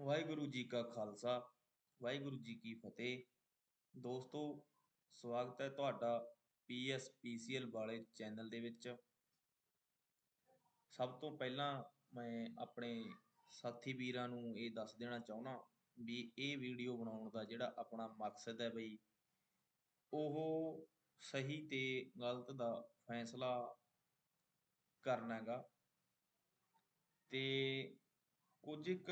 ਵਾਹਿਗੁਰੂ ਜੀ ਕਾ ਖਾਲਸਾ, ਵਾਹਿਗੁਰੂ ਜੀ ਕੀ ਫਤਿਹ। ਦੋਸਤੋ, ਸਵਾਗਤ ਹੈ ਤੁਹਾਡਾ ਪੀਐਸਪੀਸੀਐਲ ਵਾਲੇ ਚੈਨਲ ਦੇ ਵਿੱਚ। ਸਭ ਤੋਂ ਪਹਿਲਾਂ ਮੈਂ ਆਪਣੇ ਸਾਥੀ ਵੀਰਾਂ ਨੂੰ ਇਹ ਦੱਸ ਦੇਣਾ ਚਾਹੁੰਦਾ ਵੀ ਇਹ ਵੀਡੀਓ ਬਣਾਉਣ ਦਾ ਜਿਹੜਾ ਆਪਣਾ ਮਕਸਦ ਹੈ ਬਈ, ਉਹ ਸਹੀ ਤੇ ਗਲਤ ਦਾ ਫੈਸਲਾ ਕਰਨਾ ਹੈਗਾ। ਤੇ ਕੁਝ ਇੱਕ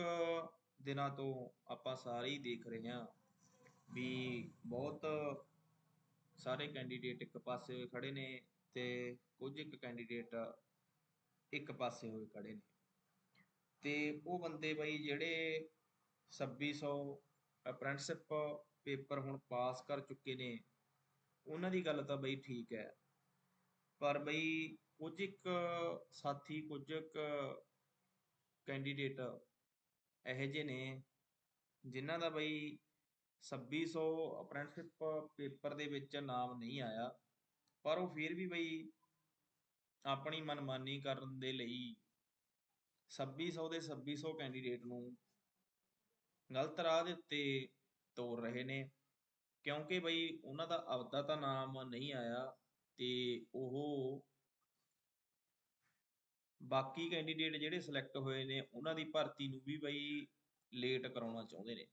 ਦਿਨਾਂ ਤੋਂ ਆਪਾਂ ਸਾਰੇ ਹੀ ਦੇਖ ਰਹੇ ਹਾਂ ਵੀ ਬਹੁਤ ਸਾਰੇ ਕੈਂਡੀਡੇਟ ਇੱਕ ਪਾਸੇ ਹੋਏ ਖੜ੍ਹੇ ਨੇ ਅਤੇ ਕੁਝ ਇੱਕ ਕੈਂਡੀਡੇਟ ਇੱਕ ਪਾਸੇ ਹੋਏ ਖੜ੍ਹੇ ਨੇ। ਅਤੇ ਉਹ ਬੰਦੇ ਬਈ ਜਿਹੜੇ ਛੱਬੀ ਸੌ ਅਪ੍ਰੈਂਟਿਸਸ਼ਿਪ ਪੇਪਰ ਹੁਣ ਪਾਸ ਕਰ ਚੁੱਕੇ ਨੇ, ਉਹਨਾਂ ਦੀ ਗੱਲ ਤਾਂ ਬਈ ਠੀਕ ਹੈ। ਪਰ ਬਈ ਕੁਝ ਇੱਕ ਸਾਥੀ, ਕੁਝ ਇੱਕ ਕੈਂਡੀਡੇਟ ਇਹੋ ਜਿਹੇ ਨੇ ਜਿਨ੍ਹਾਂ ਦਾ ਬਈ ਛੱਬੀ ਸੌ ਅਪ੍ਰੈਂਟਿਸਸ਼ਿਪ ਪੇਪਰ ਦੇ ਵਿੱਚ ਨਾਮ ਨਹੀਂ ਆਇਆ, ਪਰ ਉਹ ਫਿਰ ਵੀ ਬਈ ਆਪਣੀ ਮਨਮਾਨੀ ਕਰਨ ਦੇ ਲਈ 2600 ਦੇ 2600 ਕੈਂਡੀਡੇਟ ਨੂੰ ਗਲਤ ਰਾਹ ਦੇ ਉੱਤੇ ਤੋਰ ਰਹੇ ਨੇ, ਕਿਉਂਕਿ ਬਈ ਉਹਨਾਂ ਦਾ ਆਪਦਾ ਤਾਂ ਨਾਮ ਨਹੀਂ ਆਇਆ ਤੇ ਉਹ ਬਾਕੀ ਕੈਂਡੀਡੇਟ ਜਿਹੜੇ ਸਿਲੈਕਟ ਹੋਏ ਨੇ, ਉਹਨਾਂ ਦੀ ਭਰਤੀ ਨੂੰ ਵੀ ਬਈ ਲੇਟ ਕਰਾਉਣਾ ਚਾਹੁੰਦੇ ਨੇ।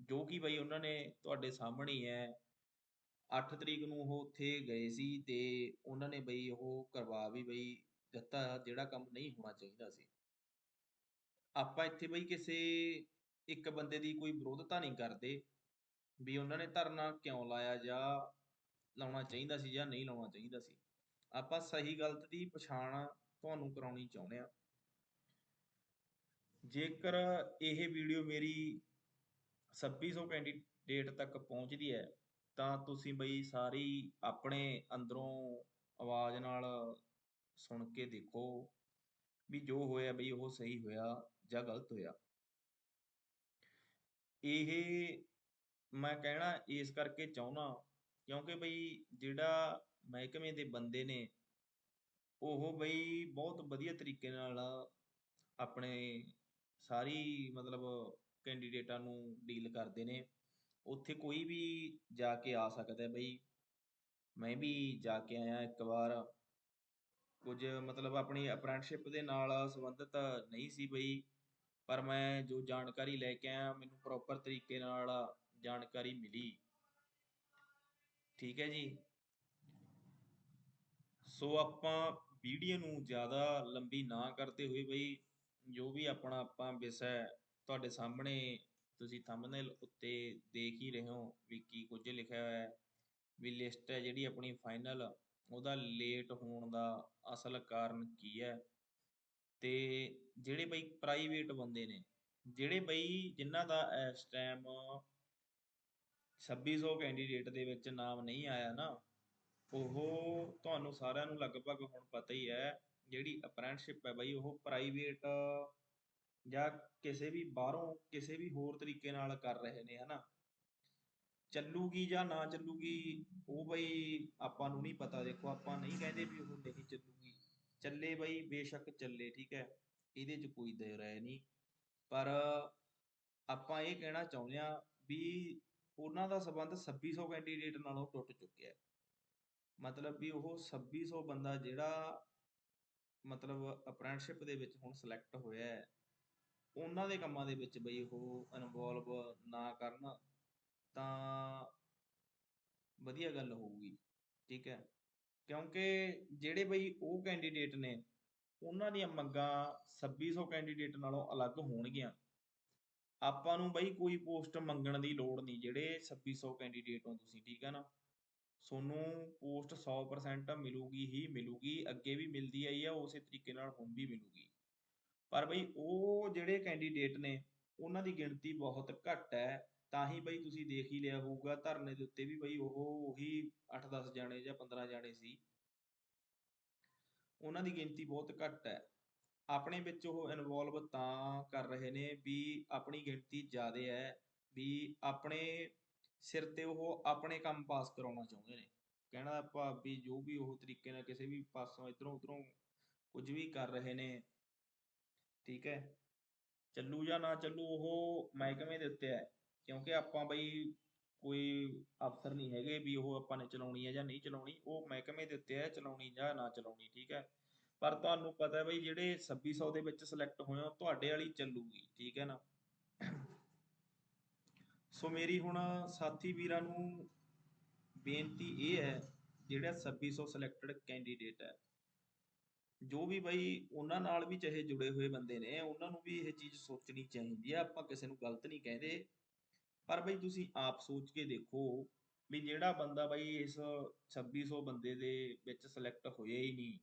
ਜੋ ਕਿ ਬਈ ਉਹਨਾਂ ਨੇ ਤੁਹਾਡੇ ਸਾਹਮਣੇ ਹੀ ਹੈ। 8 ਤਰੀਕ ਨੂੰ ਉਹ ਉੱਥੇ ਗਏ ਸੀ ਤੇ ਉਹਨਾਂ ਨੇ ਬਈ ਉਹ ਕਰਵਾ ਵੀ ਬਈ ਦਿੱਤਾ, ਜਿਹੜਾ ਕੰਮ ਨਹੀਂ ਹੋਣਾ ਚਾਹੀਦਾ ਸੀ। ਆਪਾਂ ਇੱਥੇ ਬਈ ਕਿਸੇ ਇੱਕ ਬੰਦੇ ਦੀ ਕੋਈ ਵਿਰੋਧਤਾ ਨਹੀਂ ਕਰਦੇ ਵੀ ਉਹਨਾਂ ਨੇ ਧਰਨਾ ਕਿਉਂ ਲਾਇਆ ਜਾਂ ਲਾਉਣਾ ਚਾਹੀਦਾ ਸੀ ਜਾਂ ਨਹੀਂ ਲਾਉਣਾ ਚਾਹੀਦਾ ਸੀ। ਆਪਾਂ ਸਹੀ ਗਲਤ ਦੀ ਪਛਾਣ ਤੁਹਾਨੂੰ ਕਰਾਉਣੀ ਚਾਹੁੰਦੇ ਆ ਜੇਕਰ ਇਹ ਵੀਡੀਓ ਮੇਰੀ 2600 ਕੈਂਡੀਡੇਟ ਤੱਕ ਪਹੁੰਚਦੀ ਹੈ, ਤਾਂ ਤੁਸੀਂ ਬਈ ਸਾਰੀ ਆਪਣੇ ਅੰਦਰੋਂ ਆਵਾਜ਼ ਨਾਲ ਸੁਣ ਕੇ ਦੇਖੋ ਵੀ ਜੋ ਹੋਇਆ ਬਈ ਉਹ ਸਹੀ ਹੋਇਆ ਜਾਂ ਗਲਤ ਹੋਇਆ। ਇਹ ਮੈਂ ਕਹਿਣਾ ਇਸ ਕਰਕੇ ਚਾਹੁੰਦਾ ਕਿਉਂਕਿ ਬਈ ਜਿਹੜਾ ਮਹਿਕਮੇ ਦੇ ਬੰਦੇ ਨੇ ਉਹ ਬਈ ਬਹੁਤ ਵਧੀਆ ਤਰੀਕੇ ਨਾਲ ਆਪਣੇ ਸਾਰੀ ਮਤਲਬ ਕੈਂਡੀਡੇਟਾਂ ਨੂੰ ਡੀਲ ਕਰਦੇ ਨੇ। ਉੱਥੇ ਕੋਈ ਵੀ ਜਾ ਕੇ ਆ ਸਕਦਾ ਬਈ। ਮੈਂ ਵੀ ਜਾ ਕੇ ਆਇਆ ਇੱਕ ਵਾਰ। ਕੁਝ ਮਤਲਬ ਆਪਣੀ ਅਪ੍ਰੈਂਟਿਸਸ਼ਿਪ ਦੇ ਨਾਲ ਸੰਬੰਧਿਤ ਨਹੀਂ ਸੀ ਬਈ। ਪਰ ਮੈਂ ਜੋ ਜਾਣਕਾਰੀ ਲੈ ਕੇ ਆਇਆ, ਮੈਨੂੰ ਪ੍ਰੋਪਰ ਤਰੀਕੇ ਨਾਲ ਜਾਣਕਾਰੀ ਮਿਲੀ। ਠੀਕ ਹੈ ਜੀ। ਸੋ ਆਪਾਂ ਵੀਡੀਓ ਨੂੰ ਜ਼ਿਆਦਾ ਲੰਬੀ ਨਾ ਕਰਦੇ ਹੋਏ ਬਈ ਜੋ ਵੀ ਆਪਣਾ ਆਪਾਂ ਵਿਸ਼ਾ ਤੁਹਾਡੇ ਸਾਹਮਣੇ ਤੁਸੀਂ ਥੰਬਨੇਲ ਉੱਤੇ ਦੇਖ ਹੀ ਰਹੇ ਹੋ ਵੀ ਕੀ ਕੁਝ ਲਿਖਿਆ ਹੋਇਆ ਹੈ। ਵੀ ਲਿਸਟ ਹੈ ਜਿਹੜੀ ਆਪਣੀ ਫਾਈਨਲ ਉਹਦਾ ਲੇਟ ਹੋਣ ਦਾ ਅਸਲ ਕਾਰਨ ਕੀ ਹੈ? ਤੇ ਜਿਹੜੇ ਬਈ ਪ੍ਰਾਈਵੇਟ ਬੰਦੇ ਨੇ, ਜਿਹੜੇ ਬਈ ਜਿਨ੍ਹਾਂ ਦਾ ਇਸ ਟਾਈਮ 2600 ਕੈਂਡੀਡੇਟ ਦੇ ਵਿੱਚ ਨਾਮ ਨਹੀਂ ਆਇਆ ਨਾ ਉਹ ਤੁਹਾਨੂੰ ਸਾਰਿਆਂ ਨੂੰ ਲਗਭਗ ਹੁਣ ਪਤਾ ਹੀ ਹੈ, ਜਿਹੜੀ ਅਪ੍ਰੈਂਟਿਸਸ਼ਿਪ ਹੈ ਬਈ, ਉਹ ਪ੍ਰਾਈਵੇਟ ਜਾਂ ਕਿਸੇ ਵੀ ਬਾਹਰੋਂ ਕਿਸੇ ਵੀ ਹੋਰ ਤਰੀਕੇ ਨਾਲ ਕਰ ਰਹੇ ਨੇ, ਹਨਾ? ਚੱਲੂਗੀ ਜਾਂ ਨਾ ਚੱਲੂਗੀ, ਉਹ ਬਈ ਆਪਾਂ ਨੂੰ ਨਹੀਂ ਪਤਾ। ਦੇਖੋ, ਆਪਾਂ ਨਹੀਂ ਕਹਿੰਦੇ ਵੀ ਉਹ ਨਹੀਂ ਚੱਲੂਗੀ। ਚੱਲੇ ਬਈ, ਬੇਸ਼ੱਕ ਚੱਲੇ, ਠੀਕ ਹੈ? ਇਹਦੇ 'ਚ ਕੋਈ ਦੇ ਰਹਿ ਨਹੀਂ। ਪਰ ਆਪਾਂ ਇਹ ਕਹਿਣਾ ਚਾਹੁੰਦੇ ਆ ਵੀ ਉਹਨਾਂ ਦਾ ਸਬੰਧ 2600 ਕੈਂਡੀਡੇਟ ਨਾਲੋਂ ਟੁੱਟ ਚੁੱਕਿਆ ਮਤਲਬ ਵੀ ਉਹ 2600 ਬੰਦਾ ਜਿਹੜਾ ਮਤਲਬ ਅਪ੍ਰੈਂਟਿਸਸ਼ਿਪ ਦੇ ਵਿੱਚ ਹੁਣ ਸਿਲੈਕਟ ਹੋਇਆ ਹੈ, ਉਹਨਾਂ ਦੇ ਕੰਮਾਂ ਦੇ ਵਿੱਚ ਬਈ ਉਹ ਇਨਵੋਲਵ ਨਾ ਕਰਨ ਤਾਂ ਵਧੀਆ ਗੱਲ ਹੋਊਗੀ, ਠੀਕ ਹੈ। ਕਿਉਂਕਿ ਜਿਹੜੇ ਬਈ ਉਹ ਕੈਂਡੀਡੇਟ ਨੇ, ਉਹਨਾਂ ਦੀਆਂ ਮੰਗਾਂ 2600 ਕੈਂਡੀਡੇਟ ਨਾਲੋਂ ਅਲੱਗ ਹੋਣਗੀਆਂ। ਆਪਾਂ ਨੂੰ ਬਈ ਕੋਈ ਪੋਸਟ ਮੰਗਣ ਦੀ ਲੋੜ ਨਹੀਂ, ਜਿਹੜੇ 2600 ਕੈਂਡੀਡੇਟ ਹੋ ਤੁਸੀਂ, ਠੀਕ ਹੈ ਨਾ। ਤੁਹਾਨੂੰ ਪੋਸਟ 100% ਮਿਲੂਗੀ ਹੀ ਮਿਲੂਗੀ, ਅੱਗੇ ਵੀ ਮਿਲਦੀ ਆਈ ਆ, ਉਸੇ ਤਰੀਕੇ ਨਾਲ ਹੁਣ ਵੀ ਮਿਲੂਗੀ। ਪਰ ਬਈ ਉਹ ਜਿਹੜੇ ਕੈਂਡੀਡੇਟ ਨੇ, ਉਹਨਾਂ ਦੀ ਗਿਣਤੀ ਬਹੁਤ ਘੱਟ ਹੈ, ਤਾਂ ਹੀ ਬਈ ਤੁਸੀਂ ਦੇਖ ਹੀ ਲਿਆ ਹੋਊਗਾ, ਧਰਨੇ ਦੇ ਉੱਤੇ ਵੀ ਬਈ ਉਹ ਉਹੀ 8-10 ਜਾਣੇ ਜਾਂ 15 ਜਾਣੇ ਸੀ। ਉਹਨਾਂ ਦੀ ਗਿਣਤੀ ਬਹੁਤ ਘੱਟ ਹੈ। ਆਪਣੇ ਵਿੱਚ ਉਹ ਇਨਵੋਲਵ ਤਾਂ ਕਰ ਰਹੇ ਨੇ ਵੀ ਆਪਣੀ ਗਿਣਤੀ ਜ਼ਿਆਦਾ ਹੈ, ਵੀ ਆਪਣੇ ਸਿਰ ਤੇ ਉਹ ਆਪਣੇ ਕੰਮ ਪਾਸ ਕਰਾਉਣਾ ਚਾਹੁੰਦੇ ਨੇ। ਕਹਿਣਾ ਭਾਵ ਵੀ ਜੋ ਵੀ ਉਹ ਤਰੀਕੇ ਨਾਲ ਕਿਸੇ ਵੀ ਪਾਸੋਂ ਇਧਰੋਂ ਉਧਰੋਂ ਕੁਝ ਵੀ ਕਰ ਰਹੇ ਨੇ, ਠੀਕ ਹੈ। ਚੱਲੂ ਜਾਂ ਨਾ ਚੱਲੂ ਉਹ ਮਹਿਕਮੇ ਦੇ ਉੱਤੇ ਹੈ, ਕਿਉਂਕਿ ਆਪਾਂ ਬਈ ਕੋਈ ਅਫਸਰ ਨਹੀਂ ਹੈਗੇ ਵੀ ਉਹ ਆਪਾਂ ਨੇ ਚਲਾਉਣੀ ਹੈ ਜਾਂ ਨਹੀਂ ਚਲਾਉਣੀ, ਉਹ ਮਹਿਕਮੇ ਦੇ ਉੱਤੇ ਹੈ ਚਲਾਉਣੀ ਜਾਂ ਨਾ ਚਲਾਉਣੀ, ਠੀਕ ਹੈ। ਪਰ ਤੁਹਾਨੂੰ ਪਤਾ ਹੈ ਬਈ ਜਿਹੜੇ 2600 ਦੇ ਵਿੱਚ ਸਿਲੈਕਟ ਹੋਏ ਹੋ, ਤੁਹਾਡੇ ਵਾਲੀ ਚੱਲੂਗੀ, ਠੀਕ ਹੈ ਨਾ। ਸੋ ਮੇਰੀ ਹੁਣ ਸਾਥੀ ਵੀਰਾਂ ਨੂੰ ਬੇਨਤੀ ਇਹ ਹੈ, ਜਿਹੜਾ 2600 ਸਿਲੈਕਟਡ ਕੈਂਡੀਡੇਟ ਹੈ, ਜੋ ਵੀ ਬਈ ਉਹਨਾਂ ਨਾਲ ਵੀ ਚਾਹੇ ਜੁੜੇ ਹੋਏ ਬੰਦੇ ਨੇ, ਉਹਨਾਂ ਨੂੰ ਵੀ ਇਹ ਚੀਜ਼ ਸੋਚਣੀ ਚਾਹੀਦੀ ਹੈ, ਆਪਾਂ ਕਿਸੇ ਨੂੰ ਗਲਤ ਨਹੀਂ ਕਹਿੰਦੇ। ਪਰ ਬਈ ਤੁਸੀਂ ਆਪ ਸੋਚ ਕੇ ਦੇਖੋ ਵੀ ਜਿਹੜਾ ਬੰਦਾ ਬਈ ਇਸ 2600 ਬੰਦੇ ਦੇ ਵਿੱਚ ਸਿਲੈਕਟ ਹੋਇਆ ਹੀ ਨਹੀਂ,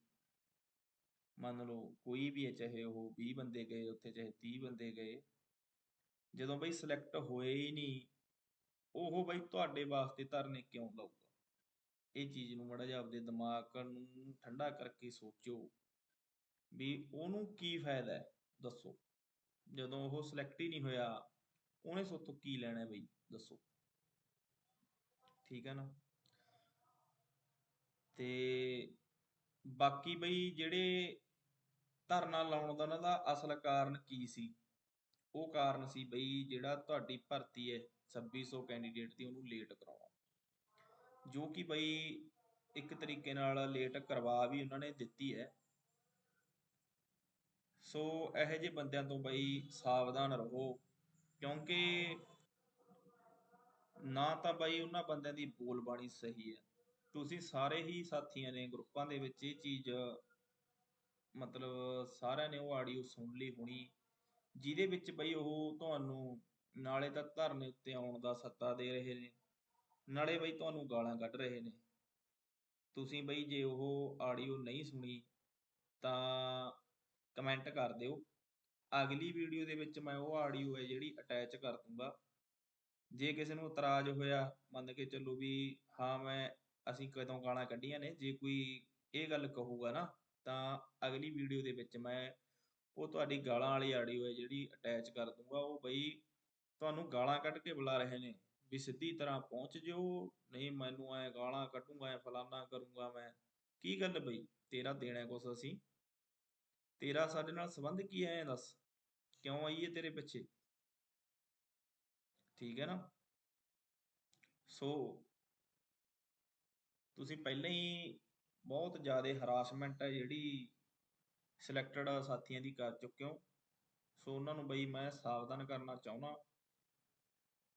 ਮੰਨ ਲਓ ਕੋਈ ਵੀ ਹੈ, ਚਾਹੇ ਉਹ 20 ਬੰਦੇ ਗਏ, ਉੱਥੇ ਚਾਹੇ 30 ਬੰਦੇ ਗਏ ਜਦੋਂ ਬਈ ਸਿਲੈਕਟ ਹੋਏ ਹੀ ਨਹੀਂ, ਉਹ ਬਈ ਤੁਹਾਡੇ ਵਾਸਤੇ ਧਰਨੇ ਕਿਉਂ ਲਾਊਗਾ? ਇਹ ਚੀਜ਼ ਨੂੰ ਮੜਾ ਜਿਹਾ ਆਪਦੇ ਦਿਮਾਗ ਨੂੰ ਠੰਡਾ ਕਰਕੇ ਸੋਚੋ ਵੀ ਉਹਨੂੰ ਕੀ ਫਾਇਦਾ ਹੈ, ਦੱਸੋ। ਜਦੋਂ ਉਹ ਸਿਲੈਕਟ ਹੀ ਨਹੀਂ ਹੋਇਆ, ਉਹਨੇ ਸੋਤੋਂ ਕੀ ਲੈਣਾ ਬਈ, ਦੱਸੋ। ਠੀਕ ਹੈ ਨਾ? ਤੇ ਬਾਕੀ ਬਈ ਜਿਹੜੇ ਧਰਨਾ ਲਾਉਣ ਦਾ ਉਹਨਾਂ ਦਾ ਅਸਲ ਕਾਰਨ ਕੀ ਸੀ? ਉਹ ਕਾਰਨ ਸੀ ਬਈ ਜਿਹੜਾ ਤੁਹਾਡੀ ਭਰਤੀ ਹੈ 2600 ਕੈਂਡੀਡੇਟ ਦੀ, ਉਹਨੂੰ ਲੇਟ ਕਰਾਉਣਾ। ਜੋ ਕਿ ਬਈ ਇੱਕ ਤਰੀਕੇ ਨਾਲ ਲੇਟ ਕਰਵਾ ਵੀ ਉਹਨਾਂ ਨੇ ਦਿੱਤੀ ਹੈ। ਸੋ ਇਹੋ ਜਿਹੇ ਬੰਦਿਆਂ ਤੋਂ ਬਈ ਸਾਵਧਾਨ ਰਹੋ, ਕਿਉਂਕਿ ਨਾ ਤਾਂ ਬਈ ਉਹਨਾਂ ਬੰਦਿਆਂ ਦੀ ਬੋਲਬਾਣੀ ਸਹੀ ਹੈ। ਤੁਸੀਂ ਸਾਰੇ ਹੀ ਸਾਥੀਆਂ ਨੇ ਗਰੁੱਪਾਂ ਦੇ ਵਿੱਚ ਇਹ ਚੀਜ਼ ਮਤਲਬ ਸਾਰਿਆਂ ਨੇ ਉਹ ਆਡੀਓ ਸੁਣ ਲਈ ਹੋਣੀ। ਜਿਹਦੇ ਵਿੱਚ ਬਈ ਉਹ ਤੁਹਾਨੂੰ ਨਾਲੇ ਤਾਂ ਧਰਨੇ ਉੱਤੇ ਆਉਣ ਦਾ ਸੱਦਾ ਦੇ ਰਹੇ ਨੇ, ਨਾਲੇ ਬਈ ਤੁਹਾਨੂੰ ਗਾਲਾਂ ਕੱਢ ਰਹੇ ਨੇ। ਤੁਸੀਂ ਬਈ ਜੇ ਉਹ ਆਡੀਓ ਨਹੀਂ ਸੁਣੀ ਤਾਂ ਕਮੈਂਟ ਕਰ ਦਿਓ। ਅਗਲੀ ਵੀਡੀਓ ਦੇ ਵਿੱਚ ਮੈਂ ਉਹ ਆਡੀਓ ਹੈ ਜਿਹੜੀ ਅਟੈਚ ਕਰ ਦੂੰਗਾ। ਜੇ ਕਿਸੇ ਨੂੰ ਇਤਰਾਜ਼ ਹੋਇਆ, ਮੰਨ ਕੇ ਚੱਲੋ ਵੀ ਹਾਂ ਮੈਂ, ਅਸੀਂ ਕਦੋਂ ਗਾਲਾਂ ਕੱਢੀਆਂ ਨੇ, ਜੇ ਕੋਈ ਇਹ ਗੱਲ ਕਹੂਗਾ ਨਾ, ਤਾਂ ਅਗਲੀ ਵੀਡੀਓ ਦੇ ਵਿੱਚ ਮੈਂ ਉਹ ਤੁਹਾਡੀ ਗਾਲਾਂ ਵਾਲੀ ਆਡੀਓ ਹੈ ਜਿਹੜੀ ਅਟੈਚ ਕਰ ਦੂੰਗਾ ਉਹ ਬਈ ਤੁਹਾਨੂੰ ਗਾਲਾਂ ਕੱਢ ਕੇ ਬੁਲਾ ਰਹੇ ਨੇ ਵੀ ਸਿੱਧੀ ਤਰ੍ਹਾਂ ਪਹੁੰਚ ਜਿਓ, ਨਹੀਂ ਮੈਨੂੰ ਐ ਗਾਲਾਂ ਕੱਢੂਗਾ, ਐ ਫਲਾਨਾ ਕਰੂੰਗਾ ਮੈਂ। ਕੀ ਗੱਲ ਬਈ? ਤੇਰਾ ਦੇਣਾ ਕੁਛ ਅਸੀਂ। ਤੇਰਾ ਸਾਡੇ ਨਾਲ ਸੰਬੰਧ ਕੀ ਹੈ ਦੱਸ। ਕਿਉਂ ਆਈਏ ਤੇਰੇ ਪਿੱਛੇ? ਠੀਕ ਹੈ ਨਾ? ਸੋ ਤੁਸੀਂ ਪਹਿਲਾਂ ਹੀ ਬਹੁਤ ਜ਼ਿਆਦਾ ਹਰਾਸਮੈਂਟ ਹੈ ਜਿਹੜੀ ਸਿਲੈਕਟਡ ਸਾਥੀਆਂ ਦੀ ਕਰ ਚੁੱਕੇ ਹੋ। ਸੋ ਉਹਨਾਂ ਨੂੰ ਬਈ ਮੈਂ ਸਾਵਧਾਨ ਕਰਨਾ ਚਾਹੁੰਦਾ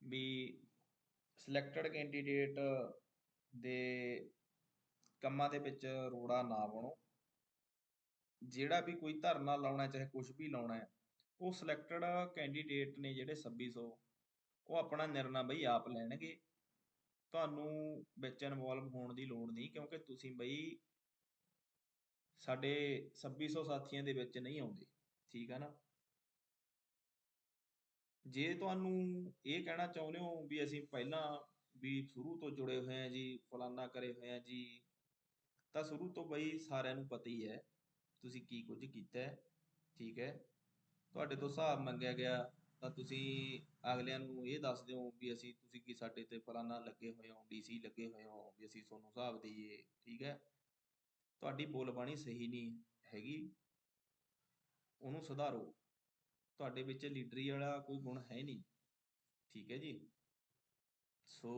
ਵੀ ਸਿਲੈਕਟਡ ਕੈਂਡੀਡੇਟ ਦੇ ਕੰਮਾਂ ਦੇ ਵਿੱਚ ਰੋੜਾ ਨਾ ਬਣੋ। ਜਿਹੜਾ ਵੀ ਕੋਈ ਧਰਨਾ ਲਾਉਣਾ, ਚਾਹੇ ਕੁਝ ਵੀ ਲਾਉਣਾ ਹੈ, ਉਹ ਸਿਲੈਕਟਡ ਕੈਂਡੀਡੇਟ ਨੇ ਜਿਹੜੇ 2600 ਉਹ ਆਪਣਾ ਨਿਰਣਾ ਬਈ ਆਪ ਲੈਣਗੇ। ਤੁਹਾਨੂੰ ਵਿੱਚ ਇਨਵੋਲਵ ਹੋਣ ਦੀ ਲੋੜ ਨਹੀਂ, ਕਿਉਂਕਿ ਤੁਸੀਂ ਬਈ ਸਾਡੇ 2600 ਸਾਥੀਆਂ ਦੇ ਵਿੱਚ ਨਹੀਂ ਆਉਂਦੇ, ਠੀਕ ਹੈ ਨਾ? ਜੇ ਤੁਹਾਨੂੰ ਇਹ ਕਹਿਣਾ ਚਾਹੁੰਦੇ ਹੋ ਵੀ ਅਸੀਂ ਪਹਿਲਾਂ ਵੀ ਸ਼ੁਰੂ ਤੋਂ ਜੁੜੇ ਹੋਏ ਆ ਜੀ, ਫਲਾਨਾ ਕਰੇ ਹੋਏ ਆ ਜੀ, ਤਾਂ ਸ਼ੁਰੂ ਤੋਂ ਬਈ ਸਾਰਿਆਂ ਨੂੰ ਪਤਾ ਹੀ ਹੈ ਤੁਸੀਂ ਕੀ ਕੁਝ ਕੀਤਾ ਹੈ, ਠੀਕ ਹੈ? ਤੁਹਾਡੇ ਤੋਂ ਹਿਸਾਬ ਮੰਗਿਆ ਗਿਆ, ਤਾਂ ਤੁਸੀਂ ਅਗਲਿਆਂ ਨੂੰ ਇਹ ਦੱਸ ਦਿਓ ਵੀ ਅਸੀਂ, ਤੁਸੀਂ ਕੀ ਸਾਡੇ ਤੇ ਫਲਾਨਾ ਲੱਗੇ ਹੋਏ ਹੋ ਡੀਸੀ ਲੱਗੇ ਹੋਏ ਹੋ, ਵੀ ਅਸੀਂ ਤੁਹਾਨੂੰ ਹਿਸਾਬ ਦਈਏ, ਠੀਕ ਹੈ? ਤੁਹਾਡੀ ਬੋਲਬਾਣੀ ਸਹੀ ਨਹੀਂ ਹੈਗੀ, ਉਹਨੂੰ ਸੁਧਾਰੋ। ਤੁਹਾਡੇ ਵਿੱਚ ਲੀਡਰੀ ਵਾਲਾ ਕੋਈ ਗੁਣ ਹੈ ਨਹੀਂ। ਠੀਕ ਹੈ ਜੀ? ਸੋ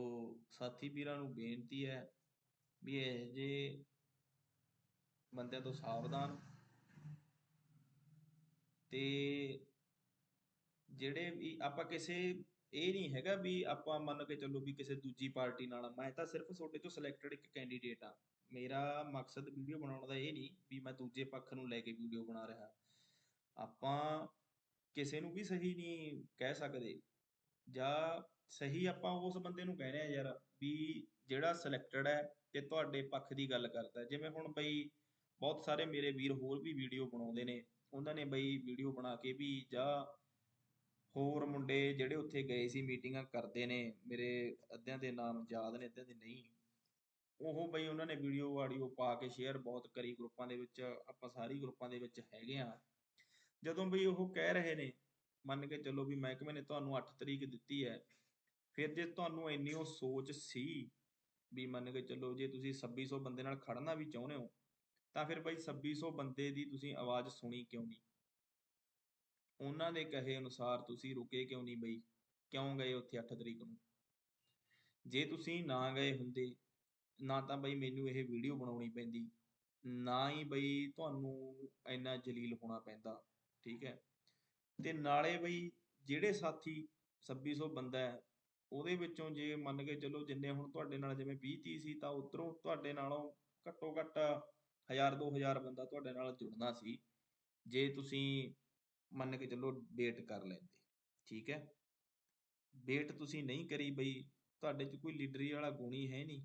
ਸਾਥੀ ਵੀਰਾਂ ਨੂੰ ਬੇਨਤੀ ਹੈ ਵੀ ਇਹ ਜੇ ਬੰਦਿਆਂ ਤੋਂ ਸਾਵਧਾਨ ਤੇ ਜਿਹੜੇ ਵੀ ਆਪਾਂ ਕਿਸੇ, ਇਹ ਨਹੀਂ ਹੈਗਾ ਵੀ ਆਪਾਂ ਮੰਨ ਕੇ ਚੱਲੋ ਵੀ ਕਿਸੇ ਦੂਜੀ ਪਾਰਟੀ ਨਾਲ ਮੈਂ ਤਾਂ ਸਿਰਫ ਤੁਹਾਡੇ ਤੋਂ ਸਿਲੈਕਟਡ ਇੱਕ ਕੈਂਡੀਡੇਟ ਆ। ਮੇਰਾ ਮਕਸਦ ਵੀਡੀਓ ਬਣਾਉਣ ਦਾ ਇਹ ਨਹੀਂ ਵੀ ਮੈਂ ਦੂਜੇ ਪੱਖ ਨੂੰ ਲੈ ਕੇ ਵੀਡੀਓ ਬਣਾ ਰਿਹਾ। ਆਪਾਂ ਕਿਸੇ ਨੂੰ ਵੀ ਸਹੀ ਨਹੀਂ ਕਹਿ ਸਕਦੇ ਜਾਂ ਸਹੀ ਆਪਾਂ ਉਸ ਬੰਦੇ ਨੂੰ ਕਹਿ ਰਹੇ ਆ ਯਾਰ ਵੀ ਜਿਹੜਾ ਸਿਲੈਕਟਡ ਹੈ ਤੇ ਤੁਹਾਡੇ ਪੱਖ ਦੀ ਗੱਲ ਕਰਦਾ। ਜਿਵੇਂ ਹੁਣ ਬਈ ਬਹੁਤ ਸਾਰੇ ਮੇਰੇ ਵੀਰ ਹੋਰ ਵੀ ਵੀਡੀਓ ਬਣਾਉਂਦੇ ਨੇ। ਉਹਨਾਂ ਨੇ ਬਈ ਵੀਡੀਓ ਬਣਾ ਕੇ ਵੀ ਜਾਂ ਹੋਰ ਮੁੰਡੇ ਜਿਹੜੇ ਉੱਥੇ ਗਏ ਸੀ ਮੀਟਿੰਗਾਂ ਕਰਦੇ ਨੇ, ਮੇਰੇ ਅੱਧਿਆਂ ਦੇ ਨਾਮ ਯਾਦ ਨੇ, ਅੱਧਿਆਂ ਦੇ ਨਹੀਂ। ਉਹ ਬਈ ਉਹਨਾਂ ਨੇ ਵੀਡੀਓ ਆਡੀਓ ਪਾ ਕੇ ਸ਼ੇਅਰ ਬਹੁਤ ਕਰੀ ਗਰੁੱਪਾਂ ਦੇ ਵਿੱਚ, ਆਪਾਂ ਸਾਰੀ ਗਰੁੱਪਾਂ ਦੇ ਵਿੱਚ ਹੈਗੇ ਆ ਜਦੋਂ ਬਈ ਉਹ ਕਹਿ ਰਹੇ ਨੇ, ਮੰਨ ਕੇ ਚੱਲੋ ਵੀ ਮਹਿਕਮੇ ਨੇ ਤੁਹਾਨੂੰ 8 ਤਰੀਕ ਦਿੱਤੀ ਹੈ, ਫਿਰ ਜੇ ਤੁਹਾਨੂੰ ਇੰਨੀ ਉਹ ਸੋਚ ਸੀ ਵੀ ਮੰਨ ਕੇ ਚੱਲੋ ਜੇ ਤੁਸੀਂ 2600 ਬੰਦੇ ਨਾਲ ਖੜਨਾ ਵੀ ਚਾਹੁੰਦੇ ਹੋ, ਤਾਂ ਫਿਰ ਬਈ 2600 ਬੰਦੇ ਦੀ ਤੁਸੀਂ ਆਵਾਜ਼ ਸੁਣੀ ਕਿਉਂ ਨਹੀਂ? ਉਹਨਾਂ ਦੇ ਕਹੇ ਅਨੁਸਾਰ ਤੁਸੀਂ ਰੁਕੇ ਕਿਉਂ ਨਹੀਂ ਬਈ? ਕਿਉਂ ਗਏ ਉੱਥੇ 8 ਤਰੀਕ ਨੂੰ? ਜੇ ਤੁਸੀਂ ਨਾ ਗਏ ਹੁੰਦੇ ਨਾ ਤਾਂ ਬਈ ਮੈਨੂੰ ਇਹ ਵੀਡੀਓ ਬਣਾਉਣੀ ਪੈਂਦੀ, ਨਾ ਹੀ ਬਈ ਤੁਹਾਨੂੰ ਇੰਨਾ ਜਲੀਲ ਹੋਣਾ ਪੈਂਦਾ, ਠੀਕ ਹੈ। ਤੇ ਨਾਲੇ ਬਈ ਜਿਹੜੇ ਸਾਥੀ 2600 ਬੰਦਾ ਹੈ, ਉਹਦੇ ਵਿੱਚੋਂ ਜੇ ਮੰਨ ਕੇ ਚੱਲੋ ਜਿੰਨੇ ਹੁਣ ਤੁਹਾਡੇ ਨਾਲ ਜਿਵੇਂ 20 30 ਸੀ ਤਾਂ ਉਧਰੋਂ ਤੁਹਾਡੇ ਨਾਲੋਂ ਘੱਟੋ ਘੱਟ 1000 2000 ਬੰਦਾ ਤੁਹਾਡੇ ਨਾਲ ਜੁੜਨਾ ਸੀ, ਜੇ ਤੁਸੀਂ ਮੰਨ ਕੇ ਚੱਲੋ ਵੇਟ ਕਰ ਲੈਂਦੇ, ਠੀਕ ਹੈ। ਵੇਟ ਤੁਸੀਂ ਨਹੀਂ ਕਰੀ ਬਈ, ਤੁਹਾਡੇ 'ਚ ਕੋਈ ਲੀਡਰੀ ਵਾਲਾ ਗੁਣ ਹੀ ਹੈ ਨਹੀਂ।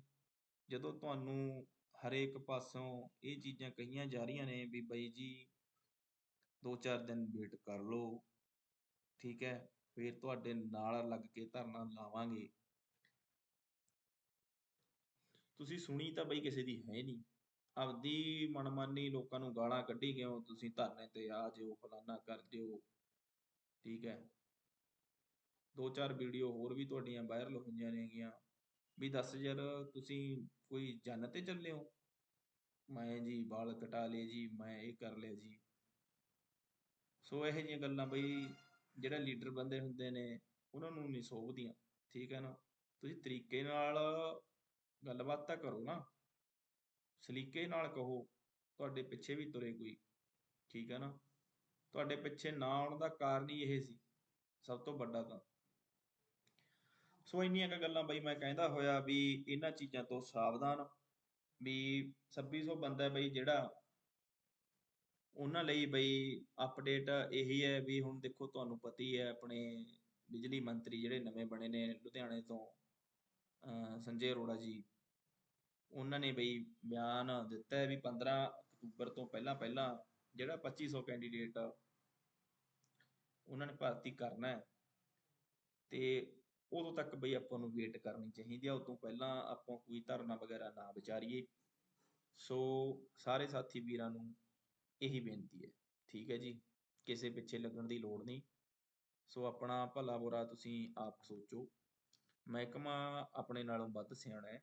ਜਦੋਂ ਤੁਹਾਨੂੰ ਹਰੇਕ ਪਾਸੋਂ ਇਹ ਚੀਜ਼ਾਂ ਕਹੀਆਂ ਜਾ ਰਹੀਆਂ ਨੇ ਵੀ ਬਈ ਜੀ ਦੋ ਚਾਰ ਦਿਨ ਵੇਟ ਕਰ ਲਓ, ਠੀਕ ਹੈ, ਫਿਰ ਤੁਹਾਡੇ ਨਾਲ ਲੱਗ ਕੇ ਧਰਨਾ ਲਾਵਾਂਗੇ। ਤੁਸੀਂ ਸੁਣੀ ਤਾਂ ਬਈ ਕਿਸੇ ਦੀ ਹੈ ਨਹੀਂ। ਆਪਦੀ ਮਨਮਾਨੀ ਲੋਕਾਂ ਨੂੰ ਗਾਲਾਂ ਕੱਢੀ ਗਏ ਹੋ ਤੁਸੀਂ ਧਰਨੇ ਤੇ ਆ ਜਿਓ, ਫਲਾਨਾ ਕਰ ਦਿਓ, ਠੀਕ ਹੈ। ਦੋ ਚਾਰ ਵੀਡੀਓ ਹੋਰ ਵੀ ਤੁਹਾਡੀਆਂ ਵਾਇਰਲ ਹੋਈਆਂ ਨੇਗੀਆਂ। ਵੀ ਦੱਸ ਯਾਰ, ਤੁਸੀਂ ਕੋਈ ਜੰਨ ਤੇ ਚੱਲੇ ਹੋ? ਮੈਂ ਜੀ ਵਾਲ ਕਟਾ ਲਏ ਜੀ, ਮੈਂ ਇਹ ਕਰ ਲਿਆ ਜੀ। ਸੋ ਇਹੋ ਜਿਹੀਆਂ ਗੱਲਾਂ ਬਈ ਜਿਹੜਾ ਲੀਡਰ ਬੰਦੇ ਹੁੰਦੇ ਨੇ, ਉਹਨਾਂ ਨੂੰ ਨਹੀਂ ਸੋਭਦੀਆਂ, ਠੀਕ ਹੈ ਨਾ? ਤੁਸੀਂ ਤਰੀਕੇ ਨਾਲ ਗੱਲਬਾਤ ਤਾਂ ਕਰੋ ਨਾ। ਸਲੀਕੇ ਨਾਲ ਕਹੋ, ਤੁਹਾਡੇ ਪਿੱਛੇ ਵੀ ਤੁਰੇ ਕੋਈ, ਠੀਕ ਹੈ ਨਾ? ਤੁਹਾਡੇ ਪਿੱਛੇ ਨਾ ਆਉਣ ਦਾ ਕਾਰਨ ਹੀ ਇਹ ਸੀ, ਸਭ ਤੋਂ ਵੱਡਾ ਤਾਂ। ਸੋ ਇੰਨੀਆਂ ਕੁ ਗੱਲਾਂ ਬਈ ਮੈਂ ਕਹਿੰਦਾ ਹੋਇਆ ਵੀ ਇਹਨਾਂ ਚੀਜ਼ਾਂ ਤੋਂ ਸਾਵਧਾਨ ਵੀ 2600 ਬੰਦਾ ਬਈ ਜਿਹੜਾ ਉਹਨਾਂ ਲਈ ਬਈ ਅਪਡੇਟ ਇਹੀ ਹੈ ਵੀ ਹੁਣ ਦੇਖੋ ਤੁਹਾਨੂੰ ਪਤਾ ਹੀ ਹੈ ਆਪਣੇ ਬਿਜਲੀ ਮੰਤਰੀ ਜਿਹੜੇ ਨਵੇਂ ਬਣੇ ਨੇ ਲੁਧਿਆਣੇ ਤੋਂ, ਅਹ ਸੰਜੇ ਅਰੋੜਾ ਜੀ, ਉਹਨਾਂ ਨੇ ਬਈ ਬਿਆਨ ਦਿੱਤਾ ਹੈ ਵੀ 15 ਅਕਤੂਬਰ ਤੋਂ ਪਹਿਲਾਂ ਪਹਿਲਾਂ ਜਿਹੜਾ 2500 ਕੈਂਡੀਡੇਟ ਉਹਨਾਂ ਨੇ ਭਰਤੀ ਕਰਨਾ ਹੈ ਤੇ ਉਦੋਂ ਤੱਕ ਬਈ ਆਪਾਂ ਨੂੰ ਵੇਟ ਕਰਨੀ ਚਾਹੀਦੀ ਆ, ਉਦੋਂ ਪਹਿਲਾਂ ਆਪਾਂ ਕੋਈ ਧਰਨਾ ਵਗੈਰਾ ਨਾ ਵਿਚਾਰੀਏ। ਸੋ ਸਾਰੇ ਸਾਥੀ ਵੀਰਾਂ ਨੂੰ ਇਹੀ ਬੇਨਤੀ ਹੈ, ਠੀਕ ਹੈ ਜੀ? ਕਿਸੇ ਪਿੱਛੇ ਲੱਗਣ ਦੀ ਲੋੜ ਨਹੀਂ। ਸੋ ਆਪਣਾ ਭਲਾ ਬੁਰਾ ਤੁਸੀਂ ਆਪ ਸੋਚੋ। ਮਹਿਕਮਾ ਆਪਣੇ ਨਾਲੋਂ ਵੱਧ ਸਿਆਣਾ ਹੈ।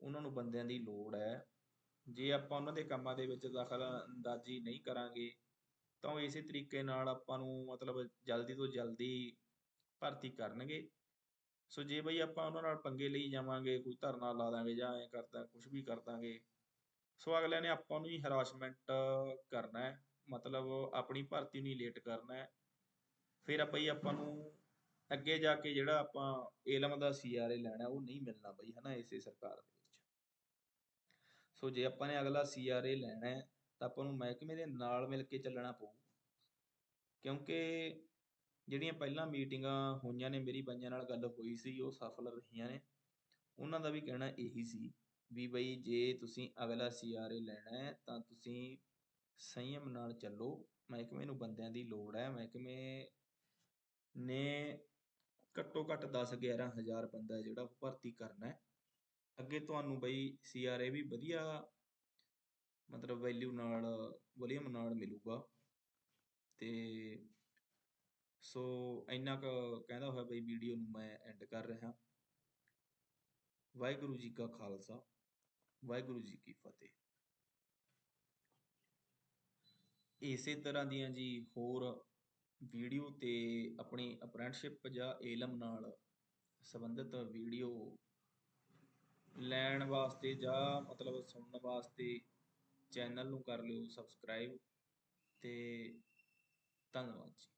ਉਹਨਾਂ ਨੂੰ ਬੰਦਿਆਂ ਦੀ ਲੋੜ ਹੈ। ਜੇ ਆਪਾਂ ਉਹਨਾਂ ਦੇ ਕੰਮਾਂ ਦੇ ਵਿੱਚ ਦਖਲ ਅੰਦਾਜ਼ੀ ਨਹੀਂ ਕਰਾਂਗੇ, ਤਾਂ ਉਹ ਇਸੇ ਤਰੀਕੇ ਨਾਲ ਆਪਾਂ ਨੂੰ ਮਤਲਬ ਜਲਦੀ ਤੋਂ ਜਲਦੀ ਭਰਤੀ ਕਰਨਗੇ। ਸੋ ਜੇ ਬਈ ਆਪਾਂ ਉਹਨਾਂ ਨਾਲ ਪੰਗੇ ਲਈ ਜਾਵਾਂਗੇ, ਕੋਈ ਧਰਨਾ ਲਾ ਦਾਂਗੇ ਜਾਂ ਐਂ ਕਰਦਾ ਕੁਝ ਵੀ ਕਰ ਦਾਂਗੇ ਸੋ ਅਗਲੇ ਨੇ ਆਪਾਂ ਨੂੰ ਹੀ ਹਰਾਸਮੈਂਟ ਕਰਨਾ ਹੈ, ਮਤਲਬ ਆਪਣੀ ਭਰਤੀ ਨੂੰ ਲੇਟ ਕਰਨਾ ਹੈ। ਫਿਰ ਆਪਾਂ ਹੀ ਆਪਾਂ ਨੂੰ ਅੱਗੇ ਜਾ ਕੇ ਜਿਹੜਾ ਆਪਾਂ ਏਲਮ ਦਾ ਸੀਆਰਏ ਲੈਣਾ, ਉਹ ਨਹੀਂ ਮਿਲਣਾ ਬਈ, ਹਨਾ, ਇਸੇ ਸਰਕਾਰ ਦੇ ਵਿੱਚ। ਸੋ ਜੇ ਆਪਾਂ ਨੇ ਅਗਲਾ ਸੀਆਰਏ ਲੈਣਾ ਹੈ, ਤਾਂ ਆਪਾਂ ਨੂੰ ਮਹਿਕਮੇ ਦੇ ਨਾਲ ਮਿਲ ਕੇ ਚੱਲਣਾ ਪਊ। ਕਿਉਂਕਿ ਜਿਹੜੀਆਂ ਪਹਿਲਾਂ ਮੀਟਿੰਗਾਂ ਹੋਈਆਂ ਨੇ, ਮੇਰੀ ਬਾਈਆਂ ਨਾਲ ਗੱਲ ਹੋਈ ਸੀ, ਉਹ ਸਫਲ ਰਹੀਆਂ ਨੇ। ਉਹਨਾਂ ਦਾ ਵੀ ਕਹਿਣਾ ਇਹੀ ਸੀ ਵੀ ਬਈ ਜੇ ਤੁਸੀਂ ਅਗਲਾ ਸੀਆਰਏ ਲੈਣਾ ਹੈ, ਤਾਂ ਤੁਸੀਂ ਸੰਯਮ ਨਾਲ ਚੱਲੋ। ਮਹਿਕਮੇ ਨੂੰ ਬੰਦਿਆਂ ਦੀ ਲੋੜ ਹੈ। ਮਹਿਕਮੇ ਨੇ ਘੱਟੋ ਘੱਟ 10 11 ਹਜ਼ਾਰ ਬੰਦਾ ਜਿਹੜਾ ਭਰਤੀ ਕਰਨਾ ਹੈ। ਅੱਗੇ ਤੁਹਾਨੂੰ ਬਈ ਸੀਆਰਏ ਵੀ ਵਧੀਆ ਮਤਲਬ ਵੈਲਿਊ ਨਾਲ, ਵੋਲੀਅਮ ਨਾਲ ਮਿਲੂਗਾ। ਤੇ ਸੋ ਇੰਨਾ ਕੁ ਕਹਿੰਦਾ ਹੋਇਆ ਬਈ ਵੀਡੀਓ ਨੂੰ ਮੈਂ ਐਂਡ ਕਰ ਰਿਹਾ। ਵਾਹਿਗੁਰੂ ਜੀ ਕਾ ਖਾਲਸਾ, ਵਾਹਿਗੁਰੂ ਜੀ ਕੀ ਫਤਿਹ। ਇਸੇ ਤਰ੍ਹਾਂ ਦੀਆਂ ਜੀ ਹੋਰ ਵੀਡੀਓ ਤੇ ਆਪਣੀ ਅਪ੍ਰੈਂਟਿਸਸ਼ਿਪ ਜਾਂ ਏਲਮ ਨਾਲ ਸੰਬੰਧਿਤ ਵੀਡੀਓ ਲੈਣ ਵਾਸਤੇ ਜਾਂ ਮਤਲਬ ਸੁਣਨ ਵਾਸਤੇ ਚੈਨਲ ਨੂੰ ਕਰ ਲਿਓ ਸਬਸਕ੍ਰਾਈਬ ਤੇ ਧੰਨਵਾਦ ਜੀ।